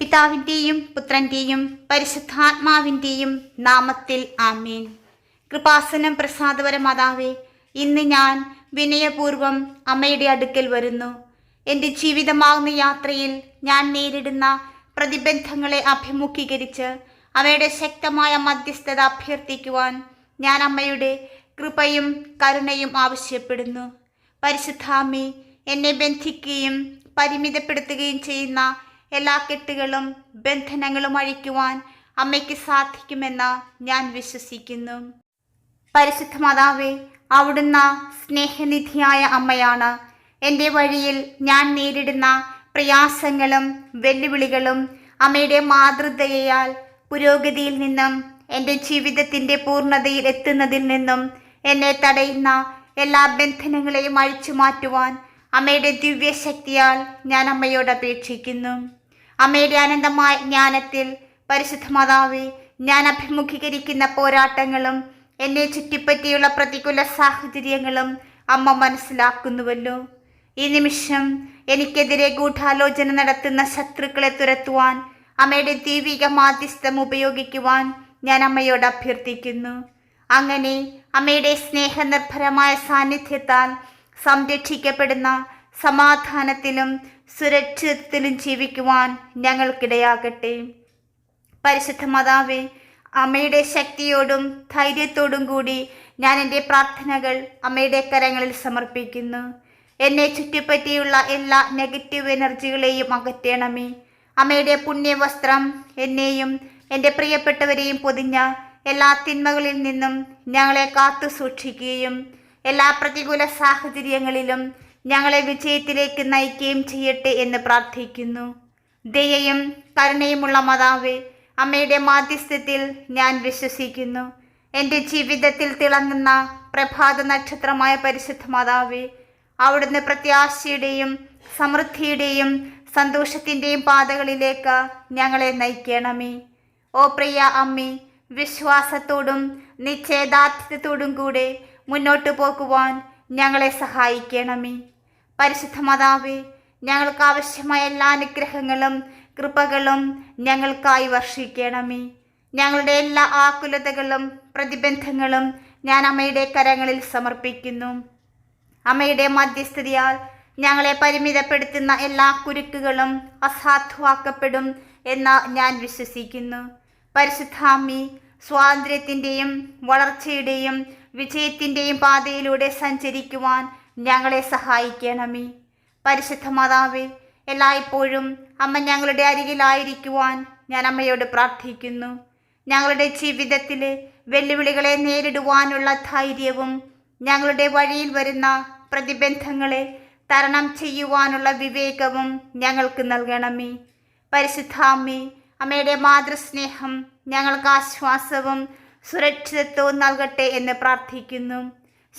പിതാവിന്റെയും പുത്രന്റെയും പരിശുദ്ധാത്മാവിന്റെയും നാമത്തിൽ ആമീൻ. കൃപാസനം പ്രസാദപര മാതാവേ ഇന്ന് ഞാൻ വിനയപൂർവം അമ്മയുടെ അടുക്കൽ വരുന്നു. എന്റെ ജീവിതമാകുന്ന യാത്രയിൽ ഞാൻ നേരിടുന്ന പ്രതിബന്ധങ്ങളെ അഭിമുഖീകരിച്ച് അവയുടെ ശക്തമായ മധ്യസ്ഥത അഭ്യർത്ഥിക്കുവാൻ ഞാൻ അമ്മയുടെ കൃപയും കരുണയും ആവശ്യപ്പെടുന്നു. പരിശുദ്ധാമി എന്നെ ബന്ധിക്കുകയും പരിമിതപ്പെടുത്തുകയും ചെയ്യുന്ന എല്ലാ കെട്ടുകളും ബന്ധനങ്ങളും അഴിക്കുവാൻ അമ്മയ്ക്ക് സാധിക്കുമെന്ന് ഞാൻ വിശ്വസിക്കുന്നു. പരിശുദ്ധ മാതാവേ അവിടുന്ന് സ്നേഹനിധിയായ അമ്മയാണ്. എന്റെ വഴിയിൽ ഞാൻ നേരിടുന്ന പ്രയാസങ്ങളും വെല്ലുവിളികളും അമ്മയുടെ മാതൃദയയാൽ പുരോഗതിയിൽ നിന്നും എന്റെ ജീവിതത്തിന്റെ പൂർണതയിൽ എത്തുന്നതിൽ നിന്നും എന്നെ തടയുന്ന എല്ലാ ബന്ധനങ്ങളെയും അഴിച്ചു മാറ്റുവാൻ അമ്മയുടെ ദിവ്യശക്തിയാൽ ഞാൻ അമ്മയോട് അപേക്ഷിക്കുന്നു. അമ്മയുടെ അനന്തമായ ജ്ഞാനത്തിൽ പരിശുദ്ധ മാതാവേ ഞാൻ അഭിമുഖീകരിക്കുന്ന പോരാട്ടങ്ങളും എന്നെ ചുറ്റിപ്പറ്റിയുള്ള പ്രതികൂല സാഹചര്യങ്ങളും അമ്മ മനസ്സിലാക്കുന്നുവല്ലോ. ഈ നിമിഷം എനിക്കെതിരെ ഗൂഢാലോചന നടത്തുന്ന ശത്രുക്കളെ തുരത്തുവാൻ അമ്മയുടെ ദൈവിക മാധ്യസ്ഥം ഉപയോഗിക്കുവാൻ ഞാൻ അമ്മയോട് അഭ്യർത്ഥിക്കുന്നു. അങ്ങനെ അമ്മയുടെ സ്നേഹനിർഭരമായ സാന്നിധ്യത്താൽ സംരക്ഷിക്കപ്പെടുന്ന സമാധാനത്തിലും സുരക്ഷിതത്തിലും ജീവിക്കുവാൻ ഞങ്ങൾക്കിടയാകട്ടെ. പരിശുദ്ധ മാതാവേ അമ്മയുടെ ശക്തിയോടും ധൈര്യത്തോടും കൂടി ഞാൻ എന്റെ പ്രാർത്ഥനകൾ അമ്മയുടെ കരങ്ങളിൽ സമർപ്പിക്കുന്നു. എന്നെ ചുറ്റിപ്പറ്റിയുള്ള എല്ലാ നെഗറ്റീവ് എനർജികളെയും അകറ്റണമേ. അമ്മയുടെ പുണ്യവസ്ത്രം എന്നെയും എന്റെ പ്രിയപ്പെട്ടവരെയും പൊതിഞ്ഞ എല്ലാ തിന്മകളിൽ നിന്നും ഞങ്ങളെ കാത്തു സൂക്ഷിക്കുകയും എല്ലാ പ്രതികൂല സാഹചര്യങ്ങളിലും ഞങ്ങളെ വിജയത്തിലേക്ക് നയിക്കുകയും ചെയ്യട്ടെ എന്ന് പ്രാർത്ഥിക്കുന്നു. ദയയും കരുണയുമുള്ള മാതാവേ അമ്മയുടെ മാധ്യസ്ഥത്തിൽ ഞാൻ വിശ്വസിക്കുന്നു. എന്റെ ജീവിതത്തിൽ തിളങ്ങുന്ന പ്രഭാത നക്ഷത്രമായ പരിശുദ്ധ മാതാവേ അവിടുന്ന് പ്രത്യാശയുടെയും സമൃദ്ധിയുടെയും സന്തോഷത്തിന്റെയും പാതകളിലേക്ക് ഞങ്ങളെ നയിക്കണമേ. ഓ പ്രിയ അമ്മി വിശ്വാസത്തോടും നിശ്ചയദാർഢ്യത്തോടും കൂടെ മുന്നോട്ടു പോകുവാൻ ഞങ്ങളെ സഹായിക്കണമേ. പരിശുദ്ധ മാതാവേ ഞങ്ങൾക്ക് ആവശ്യമായ എല്ലാ അനുഗ്രഹങ്ങളും കൃപകളും ഞങ്ങൾക്കായി വർഷിക്കണമേ. ഞങ്ങളുടെ എല്ലാ ആകുലതകളും പ്രതിബന്ധങ്ങളും ഞാൻ അമ്മയുടെ കരങ്ങളിൽ സമർപ്പിക്കുന്നു. അമ്മയുടെ മധ്യസ്ഥതയാൽ ഞങ്ങളെ പരിമിതപ്പെടുത്തുന്ന എല്ലാ കുരുക്കുകളും അസാധുവാക്കപ്പെടും എന്ന് ഞാൻ വിശ്വസിക്കുന്നു. പരിശുദ്ധാമി സ്വാതന്ത്ര്യത്തിന്റെയും വളർച്ചയുടെയും വിജയത്തിന്റെയും പാതയിലൂടെ സഞ്ചരിക്കുവാൻ ഞങ്ങളെ സഹായിക്കണമേ. പരിശുദ്ധ മാതാവേ എല്ലായ്പ്പോഴും അമ്മ ഞങ്ങളുടെ അരികിലായിരിക്കുവാൻ ഞാൻ അമ്മയോട് പ്രാർത്ഥിക്കുന്നു. ഞങ്ങളുടെ ജീവിതത്തിലെ വെല്ലുവിളികളെ നേരിടുവാനുള്ള ധൈര്യവും ഞങ്ങളുടെ വഴിയിൽ വരുന്ന പ്രതിബന്ധങ്ങളെ തരണം ചെയ്യുവാനുള്ള വിവേകവും ഞങ്ങൾക്ക് നൽകണമേ. പരിശുദ്ധാമ്മേ അമ്മയുടെ മാതൃസ്നേഹം ഞങ്ങൾക്ക് ആശ്വാസവും സുരക്ഷിതത്വവും നൽകട്ടെ എന്ന് പ്രാർത്ഥിക്കുന്നു.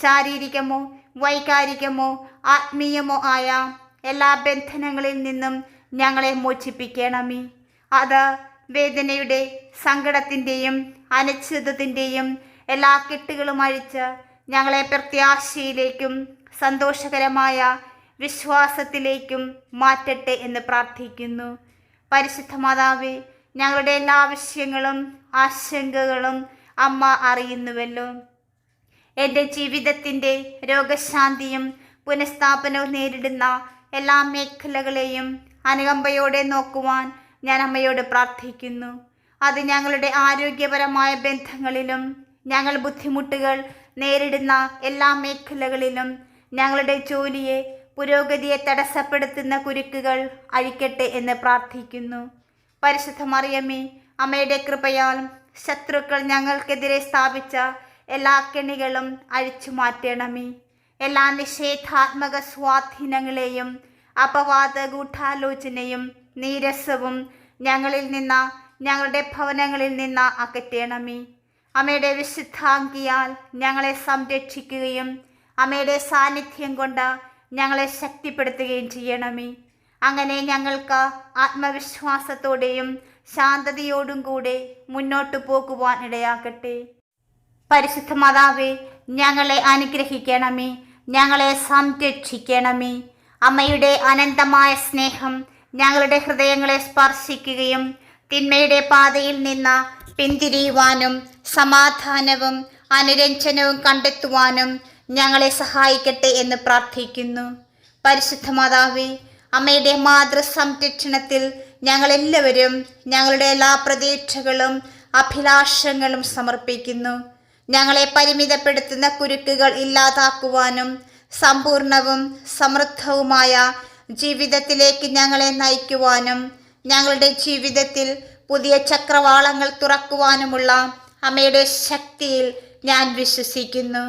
ശാരീരികമോ വൈകാരികമോ ആത്മീയമോ ആയ എല്ലാ ബന്ധനങ്ങളിൽ നിന്നും ഞങ്ങളെ മോചിപ്പിക്കണമേ. അത് വേദനയുടെ സങ്കടത്തിന്റെയും അനിശ്ചിതത്തിന്റെയും എല്ലാ കെട്ടുകളും അഴിച്ച് ഞങ്ങളെ പ്രത്യാശയിലേക്കും സന്തോഷകരമായ വിശ്വാസത്തിലേക്കും മാറ്റട്ടെ എന്ന് പ്രാർത്ഥിക്കുന്നു. പരിശുദ്ധ മാതാവേ ഞങ്ങളുടെ എല്ലാ ആവശ്യങ്ങളും ആശങ്കകളും അമ്മ അറിയുന്നുവല്ലോ. എന്റെ ജീവിതത്തിന്റെ രോഗശാന്തിയും പുനഃസ്ഥാപനവും നേരിടുന്ന എല്ലാ മേഖലകളെയും അനുകമ്പയോടെ നോക്കുവാൻ ഞാൻ അമ്മയോട് പ്രാർത്ഥിക്കുന്നു. അത് ഞങ്ങളുടെ ആരോഗ്യപരമായ ബന്ധങ്ങളിലും ഞങ്ങൾ ബുദ്ധിമുട്ടുകൾ നേരിടുന്ന എല്ലാ മേഖലകളിലും ഞങ്ങളുടെ ജോലിയെ പുരോഗതിയെ തടസ്സപ്പെടുത്തുന്ന കുരുക്കുകൾ അഴിക്കട്ടെ എന്ന് പ്രാർത്ഥിക്കുന്നു. പരിശുദ്ധ മറിയമ്മേ അമ്മയുടെ കൃപയാൽ ശത്രുക്കൾ ഞങ്ങൾക്കെതിരെ സ്ഥാപിച്ച എല്ലാ കെണികളും അഴിച്ചു മാറ്റണമേ. എല്ലാ നിഷേധാത്മക സ്വാധീനങ്ങളെയും അപവാദ ഗൂഢാലോചനയും നീരസവും ഞങ്ങളിൽ നിന്ന് ഞങ്ങളുടെ ഭവനങ്ങളിൽ നിന്ന് അകറ്റണമേ. അമ്മയുടെ വിശുദ്ധാങ്കിയാൽ ഞങ്ങളെ സംരക്ഷിക്കുകയും അമ്മയുടെ സാന്നിധ്യം കൊണ്ട് ഞങ്ങളെ ശക്തിപ്പെടുത്തുകയും ചെയ്യണമേ. അങ്ങനെ ഞങ്ങൾക്ക് ആത്മവിശ്വാസത്തോടെയും ശാന്തതയോടും കൂടെ മുന്നോട്ടു പോകുവാൻ ഇടയാകട്ടെ. പരിശുദ്ധ മാതാവേ ഞങ്ങളെ അനുഗ്രഹിക്കണമേ ഞങ്ങളെ സംരക്ഷിക്കണമേ. അമ്മയുടെ അനന്തമായ സ്നേഹം ഞങ്ങളുടെ ഹൃദയങ്ങളെ സ്പർശിക്കുകയും തിന്മയുടെ പാതയിൽ നിന്ന് പിന്തിരിയുവാനും സമാധാനവും അനുരഞ്ജനവും കണ്ടെത്തുവാനും ഞങ്ങളെ സഹായിക്കട്ടെ എന്ന് പ്രാർത്ഥിക്കുന്നു. പരിശുദ്ധ മാതാവേ അമ്മയുടെ മാതൃ സംരക്ഷണത്തിൽ ഞങ്ങളെല്ലാവരും ഞങ്ങളുടെ എല്ലാ പ്രതീക്ഷകളും അഭിലാഷങ്ങളും സമർപ്പിക്കുന്നു. ഞങ്ങളെ പരിമിതപ്പെടുത്തുന്ന കുരുക്കുകൾ ഇല്ലാതാക്കുവാനും സമ്പൂർണവും സമൃദ്ധവുമായ ജീവിതത്തിലേക്ക് ഞങ്ങളെ നയിക്കുവാനും ഞങ്ങളുടെ ജീവിതത്തിൽ പുതിയ ചക്രവാളങ്ങൾ തുറക്കുവാനുമുള്ള അമ്മയുടെ ശക്തിയിൽ ഞാൻ വിശ്വസിക്കുന്നു.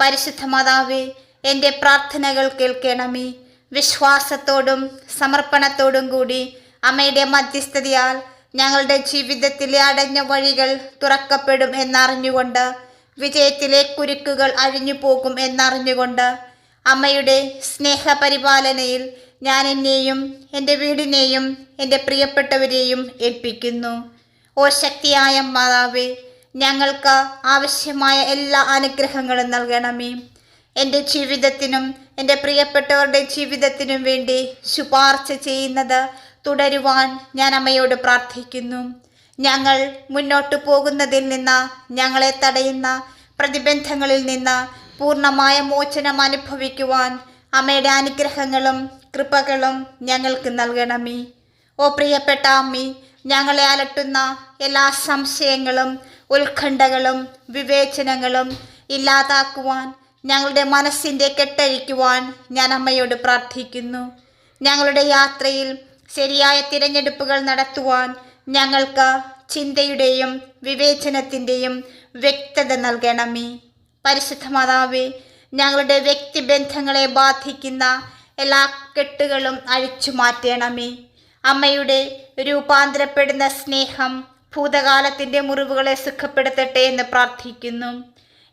പരിശുദ്ധ മാതാവേ എന്റെ പ്രാർത്ഥനകൾ കേൾക്കണമേ. വിശ്വാസത്തോടും സമർപ്പണത്തോടും കൂടി അമ്മയുടെ മധ്യസ്ഥതയാൽ ഞങ്ങളുടെ ജീവിതത്തിലെ അടഞ്ഞ വഴികൾ തുറക്കപ്പെടും എന്നറിഞ്ഞുകൊണ്ട് വിജയത്തിലെ കുരുക്കുകൾ അഴിഞ്ഞു പോകും എന്നറിഞ്ഞുകൊണ്ട് അമ്മയുടെ സ്നേഹപരിപാലനയിൽ ഞാൻ എന്നെയും എന്റെ വീടിനെയും എന്റെ പ്രിയപ്പെട്ടവരെയും ഏൽപ്പിക്കുന്നു. ഓ ശക്തിയായ മാതാവേ ഞങ്ങൾക്ക് ആവശ്യമായ എല്ലാ അനുഗ്രഹങ്ങളും നൽകണമേ. എന്റെ ജീവിതത്തിനും എന്റെ പ്രിയപ്പെട്ടവരുടെ ജീവിതത്തിനും വേണ്ടി ശുപാർശ ചെയ്യുന്നത് തുടരുവാൻ ഞാൻ അമ്മയോട് പ്രാർത്ഥിക്കുന്നു. ഞങ്ങൾ മുന്നോട്ടു പോകുന്നതിൽ നിന്ന് ഞങ്ങളെ തടയുന്ന പ്രതിബന്ധങ്ങളിൽ നിന്ന് പൂർണമായ മോചനം അനുഭവിക്കുവാൻ അമ്മയുടെ അനുഗ്രഹങ്ങളും കൃപകളും ഞങ്ങൾക്ക് നൽകണമേ. ഓ പ്രിയപ്പെട്ട അമ്മി ഞങ്ങളെ അലട്ടുന്ന എല്ലാ സംശയങ്ങളും ഉത്കണ്ഠകളും വിവേചനങ്ങളും ഇല്ലാതാക്കുവാൻ ഞങ്ങളുടെ മനസ്സിന്റെ കെട്ടഴിക്കുവാൻ ഞാൻ അമ്മയോട് പ്രാർത്ഥിക്കുന്നു. ഞങ്ങളുടെ യാത്രയിൽ ശരിയായ തിരഞ്ഞെടുപ്പുകൾ നടത്തുവാൻ ഞങ്ങൾക്ക് ചിന്തയുടെയും വിവേചനത്തിന്റെയും വ്യക്തത നൽകണമേ. പരിശുദ്ധ മാതാവേ ഞങ്ങളുടെ വ്യക്തിബന്ധങ്ങളെ ബാധിക്കുന്ന എല്ലാ കെട്ടുകളും അഴിച്ചു മാറ്റണമേ. അമ്മയുടെ രൂപാന്തരപ്പെടുന്ന സ്നേഹം ഭൂതകാലത്തിന്റെ മുറിവുകളെ സുഖപ്പെടുത്തട്ടെ എന്ന് പ്രാർത്ഥിക്കുന്നു.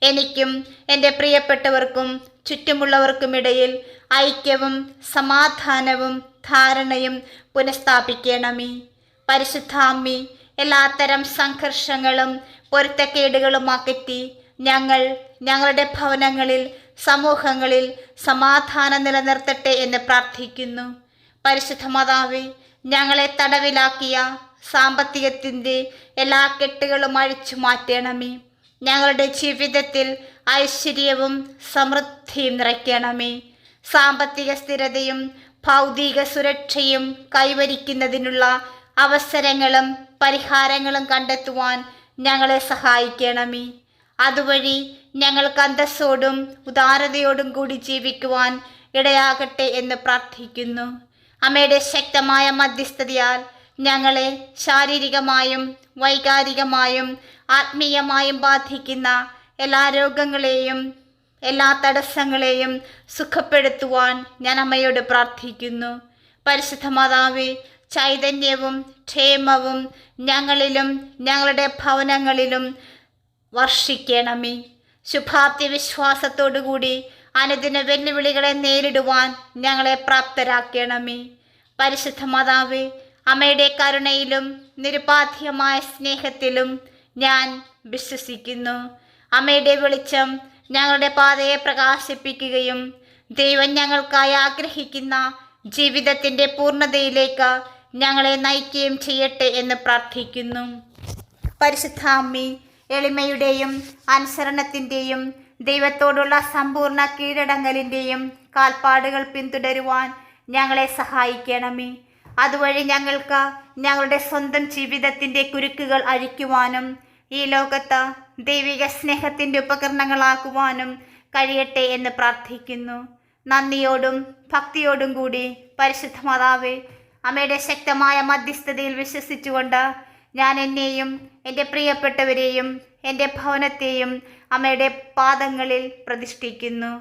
എനിക്കും എന്റെ പ്രിയപ്പെട്ടവർക്കും ചുറ്റുമുള്ളവർക്കുമിടയിൽ ഐക്യവും സമാധാനവും ധാരണയും പുനഃസ്ഥാപിക്കണമേ. പരിശുദ്ധാമ്മി എല്ലാത്തരം സംഘർഷങ്ങളും പൊരുത്തക്കേടുകളും അകറ്റി ഞങ്ങൾ ഞങ്ങളുടെ ഭവനങ്ങളിൽ സമൂഹങ്ങളിൽ സമാധാനം നിലനിർത്തട്ടെ എന്ന് പ്രാർത്ഥിക്കുന്നു. പരിശുദ്ധ മാതാവേ ഞങ്ങളെ തടവിലാക്കിയ സാമ്പത്തികത്തിന്റെ എല്ലാ കെട്ടുകളും അഴിച്ചു മാറ്റണമേ. ഞങ്ങളുടെ ജീവിതത്തിൽ ഐശ്വര്യവും സമൃദ്ധിയും നിറയ്ക്കണമേ. സാമ്പത്തിക സ്ഥിരതയും ഭൗതിക സുരക്ഷയും കൈവരിക്കുന്നതിനുള്ള അവസരങ്ങളും പരിഹാരങ്ങളും കണ്ടെത്തുവാൻ ഞങ്ങളെ സഹായിക്കണമേ. അതുവഴി ഞങ്ങൾക്ക് അന്തസ്സോടും ഉദാരതയോടും കൂടി ജീവിക്കുവാൻ ഇടയാകട്ടെ എന്ന് പ്രാർത്ഥിക്കുന്നു. അമ്മയുടെ ശക്തമായ മധ്യസ്ഥതയാൽ ഞങ്ങളെ ശാരീരികമായും വൈകാരികമായും ആത്മീയമായും ബാധിക്കുന്ന എല്ലാ രോഗങ്ങളെയും എല്ലാ തടസ്സങ്ങളെയും സുഖപ്പെടുത്തുവാൻ ഞാൻ അമ്മയോട് പ്രാർത്ഥിക്കുന്നു. പരിശുദ്ധ മാതാവേ ചൈതന്യവും ക്ഷേമവും ഞങ്ങളിലും ഞങ്ങളുടെ ഭവനങ്ങളിലും വർഷിക്കണമേ. ശുഭാപ്തി വിശ്വാസത്തോടുകൂടി അനുദിന വെല്ലുവിളികളെ നേരിടുവാൻ ഞങ്ങളെ പ്രാപ്തരാക്കണമേ. പരിശുദ്ധ മാതാവേ അമ്മയുടെ കരുണയിലും നിരുപാധ്യമായ സ്നേഹത്തിലും ഞാൻ വിശ്വസിക്കുന്നു. അമ്മയുടെ വെളിച്ചം ഞങ്ങളുടെ പാതയെ പ്രകാശിപ്പിക്കുകയും ദൈവം ഞങ്ങൾക്കായി ആഗ്രഹിക്കുന്ന ജീവിതത്തിന്റെ പൂർണതയിലേക്ക് ഞങ്ങളെ നയിക്കുകയും ചെയ്യട്ടെ എന്ന് പ്രാർത്ഥിക്കുന്നു. പരിശുദ്ധാമ്മി എളിമയുടെയും അനുസരണത്തിന്റെയും ദൈവത്തോടുള്ള സമ്പൂർണ കീഴടങ്ങലിന്റെയും കാൽപ്പാടുകൾ പിന്തുടരുവാൻ ഞങ്ങളെ സഹായിക്കണമേ. അതുവഴി ഞങ്ങൾക്ക് ഞങ്ങളുടെ സ്വന്തം ജീവിതത്തിന്റെ കുരുക്കുകൾ അഴിക്കുവാനും ഈ ലോകത്ത് ദൈവിക സ്നേഹത്തിന്റെ ഉപകരണങ്ങളാക്കുവാനും കഴിയട്ടെ എന്ന് പ്രാർത്ഥിക്കുന്നു. നന്ദിയോടും ഭക്തിയോടും കൂടി പരിശുദ്ധ മാതാവേ അമ്മയുടെ ശക്തമായ മധ്യസ്ഥതയിൽ വിശ്വസിച്ചുകൊണ്ട് ഞാൻ എന്നെയും എന്റെ പ്രിയപ്പെട്ടവരെയും എന്റെ ഭവനത്തെയും അമ്മയുടെ പാദങ്ങളിൽ പ്രതിഷ്ഠിക്കുന്നു.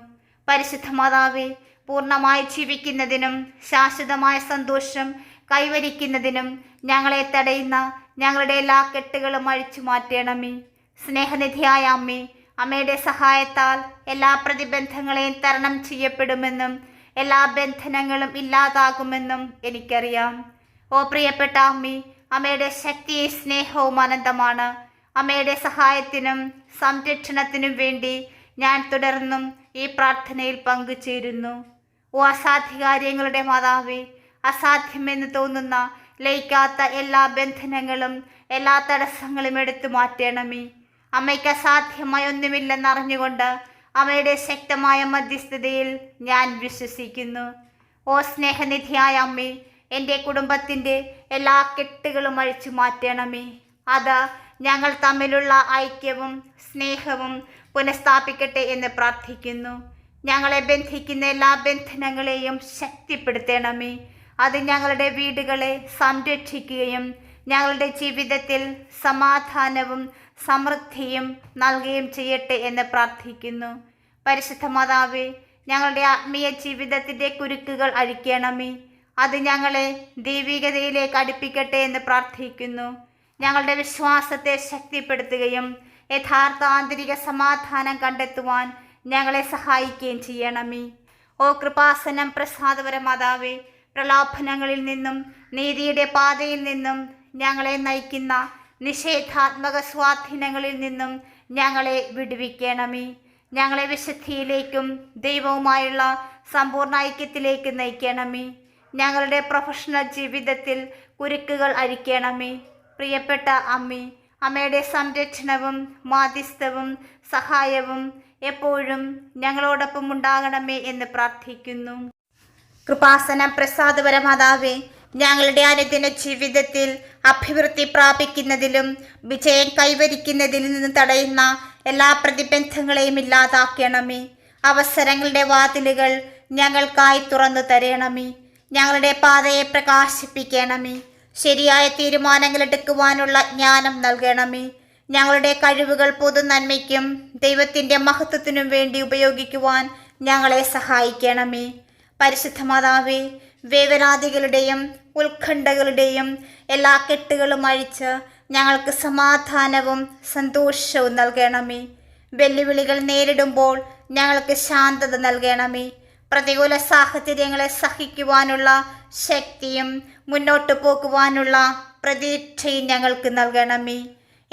പരിശുദ്ധ മാതാവേ പൂർണമായി ജീവിക്കുന്നതിനും ശാശ്വതമായ സന്തോഷം കൈവരിക്കുന്നതിനും ഞങ്ങളെ തടയുന്ന ഞങ്ങളുടെ എല്ലാ കെട്ടുകളും അഴിച്ചു മാറ്റണമേ. സ്നേഹനിധിയായ അമ്മേ അമ്മയുടെ സഹായത്താൽ എല്ലാ പ്രതിബന്ധങ്ങളെയും തരണം ചെയ്യപ്പെടുമെന്നും എല്ലാ ബന്ധനങ്ങളും ഇല്ലാതാകുമെന്നും എനിക്കറിയാം. ഓ പ്രിയപ്പെട്ട അമ്മി അമ്മയുടെ ശക്തി സ്നേഹവും അനന്തമാണ്. അമ്മയുടെ സഹായത്തിനും സംരക്ഷണത്തിനും വേണ്ടി ഞാൻ തുടർന്നും ഈ പ്രാർത്ഥനയിൽ പങ്കുചേരുന്നു. ഓ അസാധ്യകാര്യങ്ങളുടെ മാതാവേ അസാധ്യമെന്ന് തോന്നുന്ന ലയിക്കാത്ത എല്ലാ ബന്ധനങ്ങളും എല്ലാ തടസ്സങ്ങളും എടുത്തു മാറ്റണമേ. അമ്മയ്ക്ക് അസാധ്യമായ ഒന്നുമില്ലെന്ന് അറിഞ്ഞുകൊണ്ട് അമ്മയുടെ ശക്തമായ മധ്യസ്ഥതയിൽ ഞാൻ വിശ്വസിക്കുന്നു. ഓ സ്നേഹനിധിയായ അമ്മേ എന്റെ കുടുംബത്തിന്റെ എല്ലാ കെട്ടുകളും അഴിച്ചു മാറ്റണമേ. അത് ഞങ്ങൾ തമ്മിലുള്ള ഐക്യവും സ്നേഹവും പുനഃസ്ഥാപിക്കട്ടെ എന്ന് പ്രാർത്ഥിക്കുന്നു. ഞങ്ങളെ ബന്ധിക്കുന്ന എല്ലാ ബന്ധനങ്ങളെയും ശക്തിപ്പെടുത്തണമേ. അത് ഞങ്ങളുടെ വീടുകളെ സംരക്ഷിക്കുകയും ഞങ്ങളുടെ ജീവിതത്തിൽ സമാധാനവും സമൃദ്ധിയും നൽകുകയും ചെയ്യട്ടെ എന്ന് പ്രാർത്ഥിക്കുന്നു. പരിശുദ്ധ മാതാവേ ഞങ്ങളുടെ ആത്മീയ ജീവിതത്തിന്റെ കുരുക്കുകൾ അഴിക്കണമേ. അത് ഞങ്ങളെ ദൈവികതയിലേക്ക് അടുപ്പിക്കട്ടെ എന്ന് പ്രാർത്ഥിക്കുന്നു. ഞങ്ങളുടെ വിശ്വാസത്തെ ശക്തിപ്പെടുത്തുകയും യഥാർത്ഥ ആന്തരിക സമാധാനം കണ്ടെത്തുവാൻ ഞങ്ങളെ സഹായിക്കുകയും ചെയ്യണമേ. ഓ കൃപാസനം പ്രസാദപര മാതാവേ പ്രലോഭനങ്ങളിൽ നിന്നും നീതിയുടെ പാതയിൽ നിന്നും ഞങ്ങളെ നയിക്കുന്ന നിഷേധാത്മക സ്വാധീനങ്ങളിൽ നിന്നും ഞങ്ങളെ വിടുവിക്കണമേ. ഞങ്ങളെ വിശുദ്ധിയിലേക്കും ദൈവവുമായുള്ള സമ്പൂർണ ഐക്യത്തിലേക്ക് നയിക്കണമേ. ഞങ്ങളുടെ പ്രൊഫഷണൽ ജീവിതത്തിൽ കുരുക്കുകൾ അരിക്കണമേ പ്രിയപ്പെട്ട അമ്മി അമ്മയുടെ സംരക്ഷണവും മാധ്യസ്ഥവും സഹായവും എപ്പോഴും ഞങ്ങളോടൊപ്പം ഉണ്ടാകണമേ എന്ന് പ്രാർത്ഥിക്കുന്നു. കൃപാസന പ്രസാദപര മാതാവേ ഞങ്ങളുടെ അനുദിന ജീവിതത്തിൽ അഭിവൃദ്ധി പ്രാപിക്കുന്നതിലും വിജയം കൈവരിക്കുന്നതിൽ നിന്ന് തടയുന്ന എല്ലാ പ്രതിബന്ധങ്ങളെയും ഇല്ലാതാക്കണമേ. അവസരങ്ങളുടെ വാതിലുകൾ ഞങ്ങൾക്കായി തുറന്നു തരണമേ. ഞങ്ങളുടെ പാതയെ പ്രകാശിപ്പിക്കണമേ. ശരിയായ തീരുമാനങ്ങൾ എടുക്കുവാനുള്ള ജ്ഞാനം നൽകണമേ. ഞങ്ങളുടെ കഴിവുകൾ പൊതു നന്മയ്ക്കും ദൈവത്തിന്റെ മഹത്വത്തിനും വേണ്ടി ഉപയോഗിക്കുവാൻ ഞങ്ങളെ സഹായിക്കണമേ. പരിശുദ്ധ മാതാവേ വേവനാദികളുടെയും ഉത്കണ്ഠകളുടെയും എല്ലാ കെട്ടുകളും അഴിച്ച് ഞങ്ങൾക്ക് സമാധാനവും സന്തോഷവും നൽകണമേ. വെല്ലുവിളികൾ നേരിടുമ്പോൾ ഞങ്ങൾക്ക് ശാന്തത നൽകണമേ. പ്രതികൂല സാഹചര്യങ്ങളെ സഹിക്കുവാനുള്ള ശക്തിയും മുന്നോട്ട് പോകുവാനുള്ള പ്രതീക്ഷയും ഞങ്ങൾക്ക് നൽകണമേ.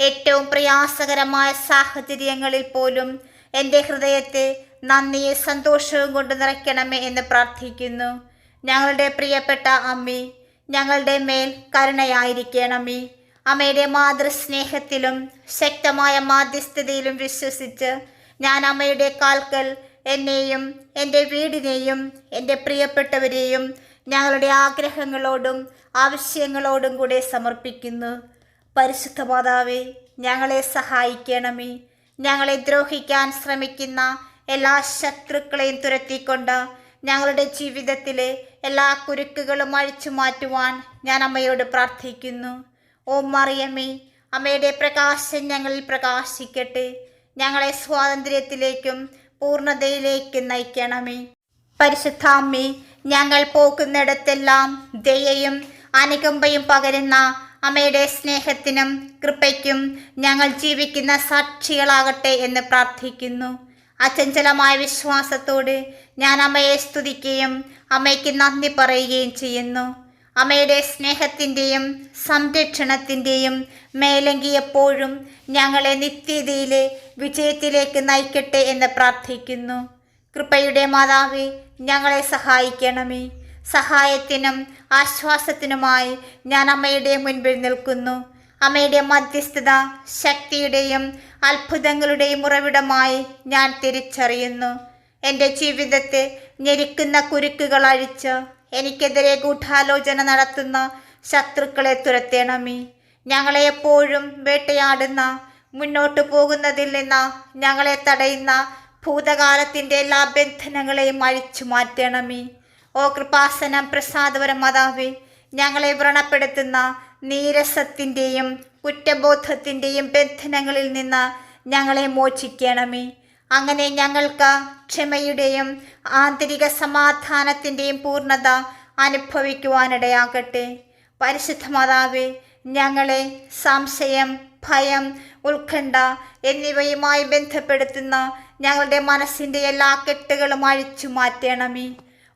ഏറ്റവും പ്രയാസകരമായ സാഹചര്യങ്ങളിൽ പോലും എന്റെ ഹൃദയത്തെ നന്ദിയും സന്തോഷവും കൊണ്ട് നിറയ്ക്കണമേ എന്ന് പ്രാർത്ഥിക്കുന്നു. ഞങ്ങളുടെ പ്രിയപ്പെട്ട അമ്മി ഞങ്ങളുടെ മേൽ കരുണയായിരിക്കണമേ. അമ്മയുടെ മാതൃസ്നേഹത്തിലും ശക്തമായ മാധ്യസ്ഥതയിലും വിശ്വസിച്ച് ഞാൻ അമ്മയുടെ കാൽക്കൽ എന്നെയും എന്റെ വീടിനെയും എന്റെ പ്രിയപ്പെട്ടവരെയും ഞങ്ങളുടെ ആഗ്രഹങ്ങളോടും ആവശ്യങ്ങളോടും കൂടെ സമർപ്പിക്കുന്നു. പരിശുദ്ധ മാതാവേ ഞങ്ങളെ സഹായിക്കണമേ. ഞങ്ങളെ ദ്രോഹിക്കാൻ ശ്രമിക്കുന്ന എല്ലാ ശത്രുക്കളെയും തുരത്തിക്കൊണ്ട് ഞങ്ങളുടെ ജീവിതത്തിലെ എല്ലാ കുരുക്കുകളും അഴിച്ചു മാറ്റുവാൻ ഞാൻ അമ്മയോട് പ്രാർത്ഥിക്കുന്നു. ഓം മറിയമ്മേ അമ്മയുടെ പ്രകാശം ഞങ്ങളിൽ പ്രകാശിക്കട്ടെ. ഞങ്ങളെ സ്വാതന്ത്ര്യത്തിലേക്കും പൂർണതയിലേക്കും നയിക്കണമേ. പരിശുദ്ധാമ്മേ ഞങ്ങൾ പോകുന്നിടത്തെല്ലാം ദയയും അനുകമ്പയും പകരുന്ന അമ്മയുടെ സ്നേഹത്തിനും കൃപയ്ക്കും ഞങ്ങൾ ജീവിക്കുന്ന സാക്ഷികളാകട്ടെ എന്ന് പ്രാർത്ഥിക്കുന്നു. അചഞ്ചലമായ വിശ്വാസത്തോട് ഞാൻ അമ്മയെ സ്തുതിക്കുകയും അമ്മയ്ക്ക് നന്ദി പറയുകയും ചെയ്യുന്നു. അമ്മയുടെ സ്നേഹത്തിന്റെയും സംരക്ഷണത്തിന്റെയും മേലങ്കി എപ്പോഴും ഞങ്ങളെ നിത്യതയിലെ വിജയത്തിലേക്ക് നയിക്കട്ടെ എന്ന് പ്രാർത്ഥിക്കുന്നു. കൃപയുടെ മാതാവ് ഞങ്ങളെ സഹായിക്കണമേ. സഹായത്തിനും ആശ്വാസത്തിനുമായി ഞാൻ അമ്മയുടെ മുൻപിൽ നിൽക്കുന്നു. അമ്മയുടെ മധ്യസ്ഥത ശക്തിയുടെയും അത്ഭുതങ്ങളുടെയും ഉറവിടമായി ഞാൻ തിരിച്ചറിയുന്നു. എന്റെ ജീവിതത്തെ ഞെരിക്കുന്ന കുരുക്കുകൾ അഴിച്ച് എനിക്കെതിരെ ഗൂഢാലോചന നടത്തുന്ന ശത്രുക്കളെ തുരത്തേണമേ. ഞങ്ങളെ എപ്പോഴും വേട്ടയാടുന്ന മുന്നോട്ടു പോകുന്നതിൽ നിന്ന് ഞങ്ങളെ തടയുന്ന ഭൂതകാലത്തിന്റെ എല്ലാ ബന്ധനങ്ങളെയും അഴിച്ചു മാറ്റണമേ. ഓ കൃപാസനം പ്രസാദപരം മാതാവേ ഞങ്ങളെ വ്രണപ്പെടുത്തുന്ന നീരസത്തിന്റെയും കുറ്റബോധത്തിന്റെയും ബന്ധനങ്ങളിൽ നിന്ന് ഞങ്ങളെ മോചിക്കണമേ. അങ്ങനെ ഞങ്ങൾക്ക് ക്ഷമയുടെയും ആന്തരിക സമാധാനത്തിന്റെയും പൂർണത അനുഭവിക്കുവാനിടയാകട്ടെ. പരിശുദ്ധ മാതാവേ ഞങ്ങളെ സംശയം ഭയം ഉത്കണ്ഠ എന്നിവയുമായി ബന്ധപ്പെടുത്തുന്ന ഞങ്ങളുടെ മനസ്സിന്റെ എല്ലാ കെട്ടുകളും അഴിച്ചു മാറ്റണമേ.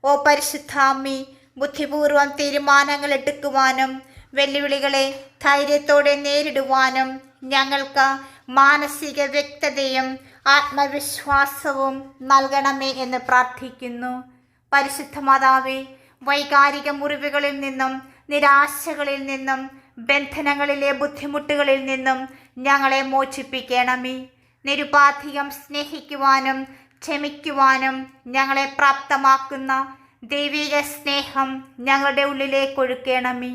ഓ പരിശുദ്ധാമ്മി ബുദ്ധിപൂർവം തീരുമാനങ്ങൾ എടുക്കുവാനും വെല്ലുവിളികളെ ധൈര്യത്തോടെ നേരിടുവാനും ഞങ്ങൾക്ക് മാനസിക വ്യക്തതയും ആത്മവിശ്വാസവും നൽകണമേ എന്ന് പ്രാർത്ഥിക്കുന്നു. പരിശുദ്ധ മാതാവേ വൈകാരിക മുറിവുകളിൽ നിന്നും നിരാശകളിൽ നിന്നും ബന്ധനങ്ങളിലെ ബുദ്ധിമുട്ടുകളിൽ നിന്നും ഞങ്ങളെ മോചിപ്പിക്കണമേ. നിരുപാധികം സ്നേഹിക്കുവാനും ക്ഷമിക്കുവാനും ഞങ്ങളെ പ്രാപ്തമാക്കുന്ന ദൈവിക സ്നേഹം ഞങ്ങളുടെ ഉള്ളിലേക്ക് ഒഴുക്കണമേ.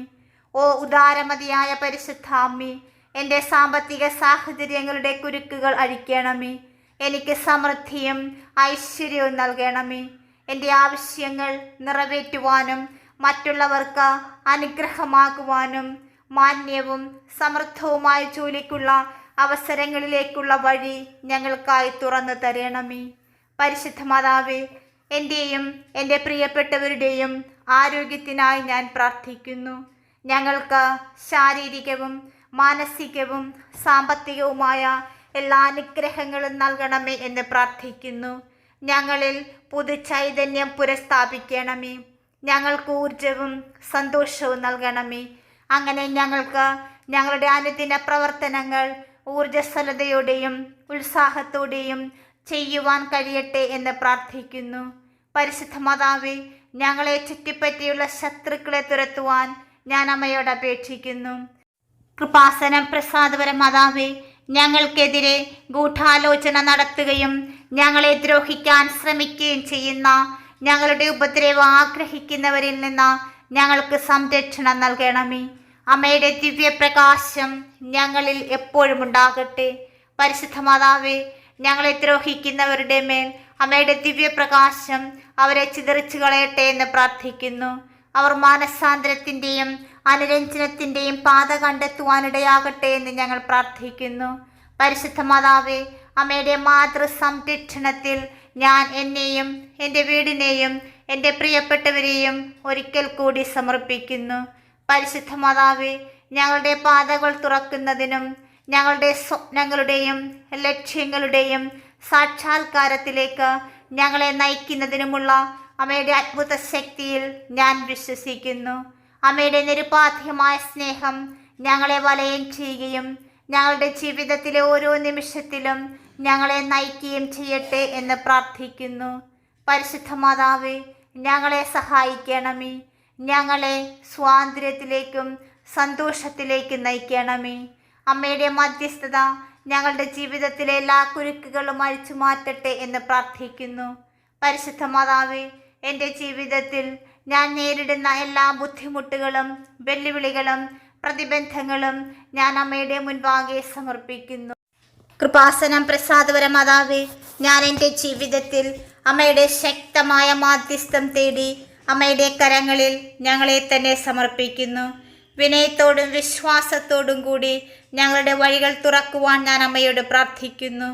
ഓ ഉദാരമതിയായ പരിശുദ്ധാമ്മി എന്റെ സാമ്പത്തിക സാഹചര്യങ്ങളുടെ കുരുക്കുകൾ അഴിക്കണമേ. എനിക്ക് സമൃദ്ധിയും ഐശ്വര്യവും നൽകണമേ. എന്റെ ആവശ്യങ്ങൾ നിറവേറ്റുവാനും മറ്റുള്ളവർക്ക് അനുഗ്രഹമാകുവാനും മാന്യവും സമൃദ്ധവുമായ ജോലിക്കുള്ള അവസരങ്ങളിലേക്കുള്ള വഴി ഞങ്ങൾക്കായി തുറന്നു തരണമേ. പരിശുദ്ധ മാതാവേ എന്റെയും എന്റെ പ്രിയപ്പെട്ടവരുടെയും ആരോഗ്യത്തിനായി ഞാൻ പ്രാർത്ഥിക്കുന്നു. ഞങ്ങൾക്ക് ശാരീരികവും മാനസികവും സാമ്പത്തികവുമായ എല്ലാ അനുഗ്രഹങ്ങളും നൽകണമേ എന്ന് പ്രാർത്ഥിക്കുന്നു. ഞങ്ങളിൽ പുതുചൈതന്യം പുനഃസ്ഥാപിക്കണമേ. ഞങ്ങൾക്ക് ഊർജവും സന്തോഷവും നൽകണമേ. അങ്ങനെ ഞങ്ങൾക്ക് ഞങ്ങളുടെ അനുദിന പ്രവർത്തനങ്ങൾ ഊർജസ്വലതയോടെയും ഉത്സാഹത്തോടെയും ചെയ്യുവാൻ കഴിയട്ടെ എന്ന് പ്രാർത്ഥിക്കുന്നു. പരിശുദ്ധ മാതാവേ ഞങ്ങളെ ചുറ്റിപ്പറ്റിയുള്ള ശത്രുക്കളെ തുരത്തുവാൻ ഞാൻ അമ്മയോട് അപേക്ഷിക്കുന്നു കൃപാസനം പ്രസാദപര മാതാവേ ഞങ്ങൾക്കെതിരെ ഗൂഢാലോചന നടത്തുകയും ഞങ്ങളെ ദ്രോഹിക്കാൻ ശ്രമിക്കുകയും ചെയ്യുന്ന ഞങ്ങളുടെ ഉപദ്രവം ആഗ്രഹിക്കുന്നവരിൽ നിന്ന് ഞങ്ങൾക്ക് സംരക്ഷണം നൽകണമേ. അമ്മയുടെ ദിവ്യപ്രകാശം ഞങ്ങളിൽ എപ്പോഴും ഉണ്ടാകട്ടെ. പരിശുദ്ധ മാതാവേ ഞങ്ങളെ ദ്രോഹിക്കുന്നവരുടെ മേൽ അമ്മയുടെ ദിവ്യപ്രകാശം അവരെ ചിതറിച്ചു കളയട്ടെ എന്ന് പ്രാർത്ഥിക്കുന്നു. അവർ മാനസാന്തരത്തിന്റെയും അനുരഞ്ജനത്തിന്റെയും പാത കണ്ടെത്തുവാനിടയാകട്ടെ എന്ന് ഞങ്ങൾ പ്രാർത്ഥിക്കുന്നു. പരിശുദ്ധ മാതാവെ അമ്മയുടെ മാതൃ സംരക്ഷണത്തിൽ ഞാൻ എന്നെയും എന്റെ വീടിനെയും എന്റെ പ്രിയപ്പെട്ടവരെയും ഒരിക്കൽ കൂടി സമർപ്പിക്കുന്നു. പരിശുദ്ധ മാതാവെ ഞങ്ങളുടെ പാതകൾ തുറക്കുന്നതിനും ഞങ്ങളുടെ സ്വപ്നങ്ങളുടെയും ലക്ഷ്യങ്ങളുടെയും സാക്ഷാത്കാരത്തിലേക്ക് ഞങ്ങളെ നയിക്കുന്നതിനുമുള്ള അമ്മയുടെ അത്ഭുത ശക്തിയിൽ ഞാൻ വിശ്വസിക്കുന്നു. അമ്മയുടെ നിരുപാധികമായ സ്നേഹം ഞങ്ങളെ വലയം ചെയ്യുകയും ഞങ്ങളുടെ ജീവിതത്തിലെ ഓരോ നിമിഷത്തിലും ഞങ്ങളെ നയിക്കുകയും ചെയ്യട്ടെ എന്ന് പ്രാർത്ഥിക്കുന്നു. പരിശുദ്ധ മാതാവേ ഞങ്ങളെ സഹായിക്കണമേ. ഞങ്ങളെ സ്വാതന്ത്ര്യത്തിലേക്കും സന്തോഷത്തിലേക്കും നയിക്കണമേ. അമ്മയുടെ മധ്യസ്ഥത ഞങ്ങളുടെ ജീവിതത്തിലെ എല്ലാ കുരുക്കുകളും അഴിച്ചു മാറ്റട്ടെ എന്ന് പ്രാർത്ഥിക്കുന്നു. പരിശുദ്ധ മാതാവേ എന്റെ ജീവിതത്തിൽ ഞാൻ നേരിടുന്ന എല്ലാ ബുദ്ധിമുട്ടുകളും വെല്ലുവിളികളും പ്രതിബന്ധങ്ങളും ഞാൻ അമ്മയുടെ മുൻപാകെ സമർപ്പിക്കുന്നു. കൃപാസനം പ്രസാദപര മാതാവേ ഞാൻ എന്റെ ജീവിതത്തിൽ അമ്മയുടെ ശക്തമായ മാധ്യസ്ഥം തേടി അമ്മയുടെ കരങ്ങളിൽ ഞങ്ങളെ തന്നെ സമർപ്പിക്കുന്നു. വിനയത്തോടും വിശ്വാസത്തോടും കൂടി ഞങ്ങളുടെ വഴികൾ തുറക്കുവാൻ ഞാൻ അമ്മയോട് പ്രാർത്ഥിക്കുന്നു.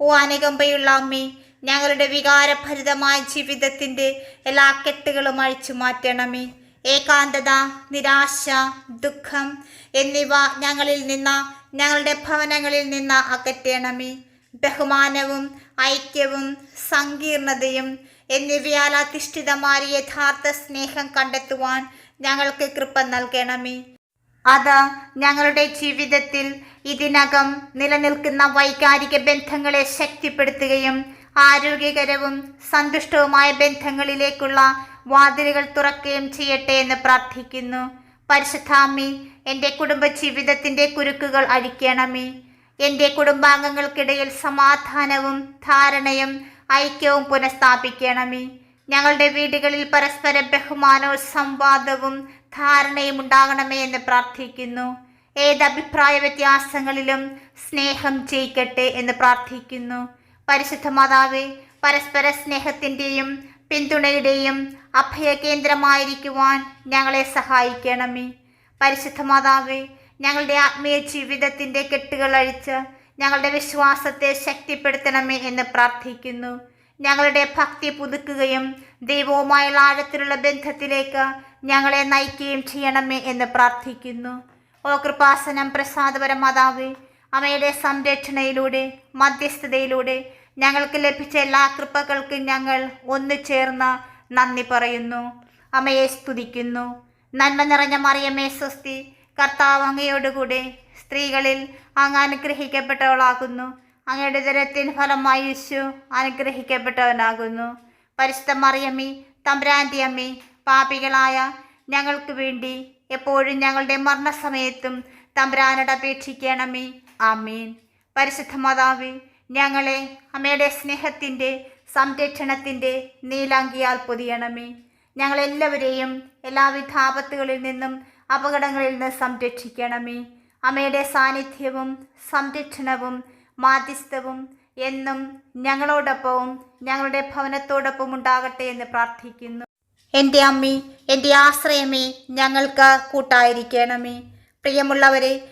ഓ അനുകമ്പയുള്ള അമ്മേ ഞങ്ങളുടെ വികാരഭരിതമായ ജീവിതത്തിന്റെ എല്ലാ കെട്ടുകളും അഴിച്ചു മാറ്റണമേ. ഏകാന്തത നിരാശ ദുഃഖം എന്നിവ ഞങ്ങളിൽ നിന്ന് ഞങ്ങളുടെ ഭവനങ്ങളിൽ നിന്ന് അകറ്റണമേ. ബഹുമാനവും ഐക്യവും സങ്കീർണതയും എന്നിവയാൽ അധിഷ്ഠിതമായ യഥാർത്ഥ സ്നേഹം കണ്ടെത്തുവാൻ ഞങ്ങൾക്ക് കൃപ നൽകണമേ. അത് ഞങ്ങളുടെ ജീവിതത്തിൽ ഇതിനകം നിലനിൽക്കുന്ന വൈകാരിക ബന്ധങ്ങളെ ശക്തിപ്പെടുത്തുകയും ആരോഗ്യകരവും സന്തുഷ്ടവുമായ ബന്ധങ്ങളിലേക്കുള്ള വാതിലുകൾ തുറക്കുകയും ചെയ്യട്ടെ എന്ന് പ്രാർത്ഥിക്കുന്നു. പരിശുദ്ധാമി എന്റെ കുടുംബ ജീവിതത്തിന്റെ കുരുക്കുകൾ അഴിക്കണമേ. എന്റെ കുടുംബാംഗങ്ങൾക്കിടയിൽ സമാധാനവും ധാരണയും ഐക്യവും പുനഃസ്ഥാപിക്കണമേ. ഞങ്ങളുടെ വീടുകളിൽ പരസ്പര ബഹുമാനവും സംവാദവും ധാരണയും ഉണ്ടാകണമേ എന്ന് പ്രാർത്ഥിക്കുന്നു. ഏത് അഭിപ്രായ വ്യത്യാസങ്ങളിലും സ്നേഹം ജയിക്കട്ടെ എന്ന് പ്രാർത്ഥിക്കുന്നു. പരിശുദ്ധ മാതാവേ പരസ്പര സ്നേഹത്തിന്റെയും പിന്തുണയുടെയും അഭയകേന്ദ്രമായിരിക്കുവാൻ ഞങ്ങളെ സഹായിക്കണമേ. പരിശുദ്ധ മാതാവേ ഞങ്ങളുടെ ആത്മീയ ജീവിതത്തിന്റെ കെട്ടുകൾ അഴിച്ച് ഞങ്ങളുടെ വിശ്വാസത്തെ ശക്തിപ്പെടുത്തണമേ എന്ന് പ്രാർത്ഥിക്കുന്നു. ഞങ്ങളുടെ ഭക്തി പുതുക്കുകയും ദൈവവുമായുള്ള ആഴത്തിലുള്ള ബന്ധത്തിലേക്ക് ഞങ്ങളെ നയിക്കുകയും ചെയ്യണമേ എന്ന് പ്രാർത്ഥിക്കുന്നു. ഓ കൃപാസനം പ്രസാദപര മാതാവേ അമ്മയുടെ സംരക്ഷണയിലൂടെ മധ്യസ്ഥതയിലൂടെ ഞങ്ങൾക്ക് ലഭിച്ച എല്ലാ കൃപകൾക്കും ഞങ്ങൾ ഒന്നു ചേർന്ന് നന്ദി പറയുന്നു. അമ്മയെ സ്തുതിക്കുന്നു. നന്മ നിറഞ്ഞ മറിയമ്മേ സ്വസ്തി കർത്താവ് അങ്ങയോടുകൂടെ സ്ത്രീകളിൽ അങ്ങ് അനുഗ്രഹിക്കപ്പെട്ടവളാകുന്നു. അങ്ങയുടെ ജനത്തിന് ഫലമായി യേശു അനുഗ്രഹിക്കപ്പെട്ടവനാകുന്നു. പരിശുദ്ധ മറിയമ്മി തമ്പ്രാന്റെ അമ്മി പാപികളായ ഞങ്ങൾക്ക് വേണ്ടി എപ്പോഴും ഞങ്ങളുടെ മരണസമയത്തും തമ്പ്രാനോട് അപേക്ഷിക്കണമേ. ആമീൻ. പരിശുദ്ധ മാതാവേ ഞങ്ങളെ അമ്മയുടെ സ്നേഹത്തിന്റെ സംരക്ഷണത്തിന്റെ നീലാങ്കിയാൽ പൊതിയണമേ. ഞങ്ങളെല്ലാവരെയും എല്ലാവിധ ആപത്തുകളിൽ നിന്നും അപകടങ്ങളിൽ നിന്ന് സംരക്ഷിക്കണമേ. അമ്മയുടെ സാന്നിധ്യവും സംരക്ഷണവും മാധ്യസ്ഥവും എന്നും ഞങ്ങളോടൊപ്പവും ഞങ്ങളുടെ ഭവനത്തോടൊപ്പം ഉണ്ടാകട്ടെ എന്ന് പ്രാർത്ഥിക്കുന്നു. എന്റെ അമ്മി എന്റെ ആശ്രയമേ ഞങ്ങൾക്ക് കൂട്ടായിരിക്കണമേ. പ്രിയമുള്ളവരെ